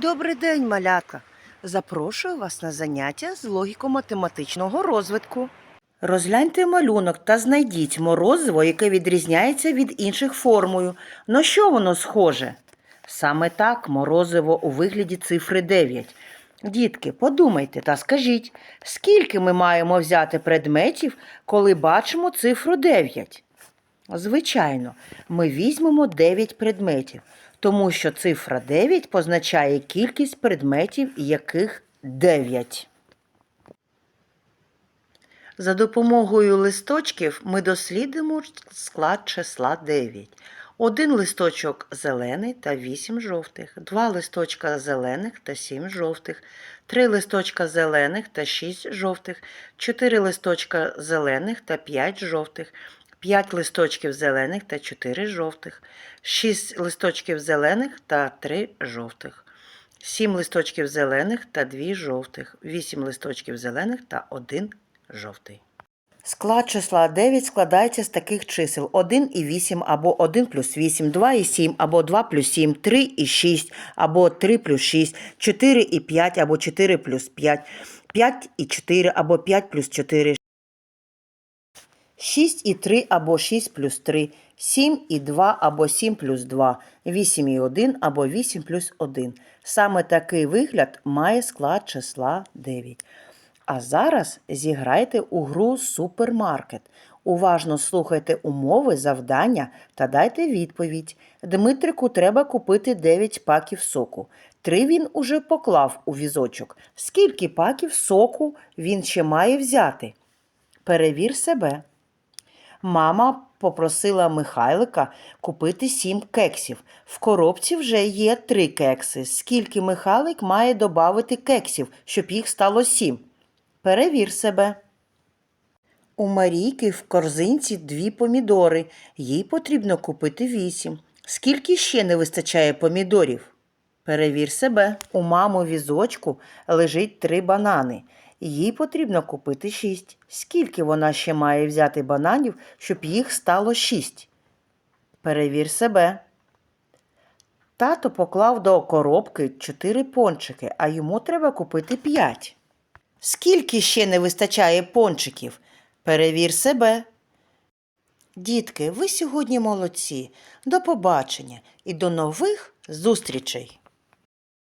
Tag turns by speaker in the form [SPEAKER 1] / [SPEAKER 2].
[SPEAKER 1] Добрий день, малятка! Запрошую вас на заняття з логіко-математичного розвитку. Розгляньте малюнок та знайдіть морозиво, яке відрізняється від інших формою. На що воно схоже? Саме так морозиво у вигляді цифри 9. Дітки, подумайте та скажіть, скільки ми маємо взяти предметів, коли бачимо цифру 9? Звичайно, ми візьмемо 9 предметів, тому що цифра 9 позначає кількість предметів, яких 9. За допомогою листочків ми дослідимо склад числа 9. Один листочок зелений та 8 жовтих, два листочка зелених та 7 жовтих, три листочка зелених та 6 жовтих, чотири листочка зелених та 5 жовтих, 5 листочків зелених та 4 жовтих, 6 листочків зелених та 3 жовтих, 7 листочків зелених та 2 жовтих, 8 листочків зелених та 1 жовтий. Склад числа 9 складається з таких чисел. 1 і 8, або 1 плюс 8, 2 і 7, або 2 плюс 7, 3 і 6, або 3 плюс 6, 4 і 5, або 4 плюс 5, 5 і 4, або 5 плюс 4, 6 і 3 або 6 плюс 3, 7 і 2 або 7 плюс 2, 8 і 1 або 8 плюс 1. Саме такий вигляд має склад числа 9. А зараз зіграйте у гру супермаркет. Уважно слухайте умови, завдання та дайте відповідь. Дмитрику треба купити 9 паків соку. Три він уже поклав у візочок. Скільки паків соку він ще має взяти? Перевір себе. Мама попросила Михайлика купити сім кексів. В коробці вже є три кекси. Скільки Михайлик має додати кексів, щоб їх стало сім? Перевір себе. У Марійки в корзинці дві помідори. Їй потрібно купити вісім. Скільки ще не вистачає помідорів? Перевір себе. У мами візочку лежить три банани. Їй потрібно купити шість. Скільки вона ще має взяти бананів, щоб їх стало шість? Перевір себе. Тато поклав до коробки чотири пончики, а йому треба купити п'ять. Скільки ще не вистачає пончиків? Перевір себе. Дітки, ви сьогодні молодці. До побачення і до нових зустрічей!